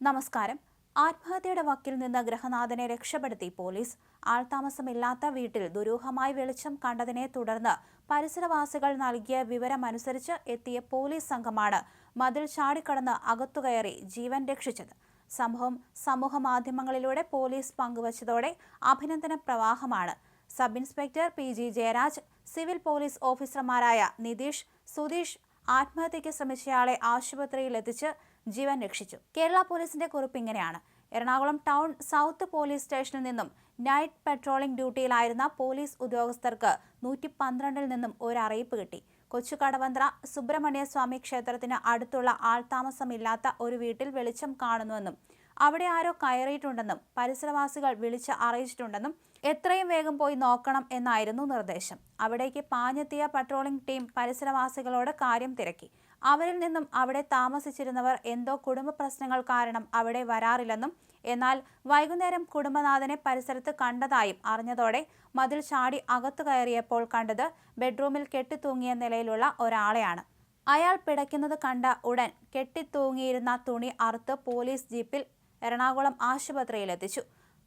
നമസ്കാരം. ആത്മഹത്യയുടെ വക്കിൽ നിന്ന് ഗ്രഹനാഥനെ രക്ഷപ്പെടുത്തി പോലീസ്. ആൾതാമസമില്ലാത്ത വീട്ടിൽ ദുരൂഹമായി വെളിച്ചം കണ്ടതിനെ തുടർന്ന് പരിസരവാസികൾ നൽകിയ വിവരമനുസരിച്ച് എത്തിയ പോലീസ് സംഘമാണ് മതിൽ ചാടിക്കടന്ന് അകത്തുകയറി ജീവൻ രക്ഷിച്ചത്. സംഭവം സമൂഹ മാധ്യമങ്ങളിലൂടെ പോലീസ് പങ്കുവച്ചതോടെ അഭിനന്ദന പ്രവാഹമാണ്. Sub inspector P G Jayaraj civil police ഓഫീസർമാരായ നിതീഷ് സുധീഷ് ആത്മഹത്യയ്ക്ക് ശ്രമിച്ചയാളെ ആശുപത്രിയിൽ എത്തിച്ച് ജീവൻ രക്ഷിച്ചു. കേരള പോലീസിന്റെ കുറിപ്പ് ഇങ്ങനെയാണ്. എറണാകുളം ടൗൺ സൗത്ത് പോലീസ് സ്റ്റേഷനിൽ നിന്നും നൈറ്റ് പെട്രോളിംഗ് ഡ്യൂട്ടിയിലായിരുന്ന പോലീസ് ഉദ്യോഗസ്ഥർക്ക് നൂറ്റി പന്ത്രണ്ടിൽ നിന്നും ഒരു അറിയിപ്പ് കിട്ടി. കൊച്ചുകടവന്ത്ര സുബ്രഹ്മണ്യ സ്വാമി ക്ഷേത്രത്തിന് അടുത്തുള്ള ആൾതാമസമില്ലാത്ത ഒരു വീട്ടിൽ വെളിച്ചം കാണുന്നുവെന്നും അവിടെ ആരോ കയറിയിട്ടുണ്ടെന്നും പരിസരവാസികൾ വിളിച്ച് അറിയിച്ചിട്ടുണ്ടെന്നും എത്രയും വേഗം പോയി നോക്കണം എന്നായിരുന്നു നിർദ്ദേശം. അവിടേക്ക് പാഞ്ഞെത്തിയ പട്രോളിംഗ് ടീം പരിസരവാസികളോട് കാര്യം തിരക്കി. അവരിൽ നിന്നും അവിടെ താമസിച്ചിരുന്നവർ എന്തോ കുടുംബ പ്രശ്നങ്ങൾ കാരണം അവിടെ വരാറില്ലെന്നും എന്നാൽ വൈകുന്നേരം കുടുംബനാഥനെ പരിസരത്ത് കണ്ടതായും അറിഞ്ഞതോടെ മതിൽ ചാടി അകത്തു കയറിയപ്പോൾ കണ്ടത് ബെഡ്റൂമിൽ കെട്ടിത്തൂങ്ങിയ നിലയിലുള്ള ഒരാളെയാണ്. അയാൾ പിടയ്ക്കുന്നത് കണ്ട ഉടൻ കെട്ടിത്തൂങ്ങിയിരുന്ന തുണി അറുത്ത് പോലീസ് ജീപ്പിൽ എറണാകുളം ആശുപത്രിയിലെത്തിച്ചു.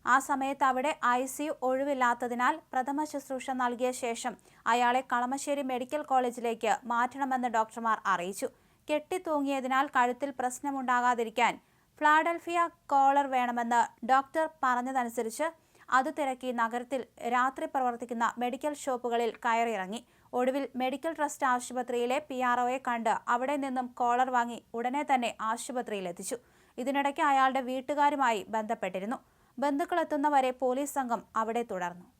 ആ സമയത്ത് അവിടെ ഐ സി യു ഒഴിവില്ലാത്തതിനാൽ പ്രഥമ ശുശ്രൂഷ നൽകിയ ശേഷം അയാളെ കളമശ്ശേരി മെഡിക്കൽ കോളേജിലേക്ക് മാറ്റണമെന്ന് ഡോക്ടർമാർ അറിയിച്ചു. കെട്ടിത്തൂങ്ങിയതിനാൽ കഴുത്തിൽ പ്രശ്നമുണ്ടാകാതിരിക്കാൻ ഫ്ലാഡൽഫിയ കോളർ വേണമെന്ന് ഡോക്ടർ പറഞ്ഞതനുസരിച്ച് അത് തിരക്കി നഗരത്തിൽ രാത്രി പ്രവർത്തിക്കുന്ന മെഡിക്കൽ ഷോപ്പുകളിൽ കയറിയിറങ്ങി. ഒടുവിൽ മെഡിക്കൽ ട്രസ്റ്റ് ആശുപത്രിയിലെ പി ആർ ഒയെ കണ്ട് അവിടെ നിന്നും കോളർ വാങ്ങി ഉടനെ തന്നെ ആശുപത്രിയിലെത്തിച്ചു ഇതിനിടയ്ക്ക് അയാളുടെ വീട്ടുകാരുമായി ബന്ധപ്പെട്ടിരുന്നു. ബന്ധുക്കളെത്തുന്നവരെ പോലീസ് സംഘം അവിടെ തുടർന്നു.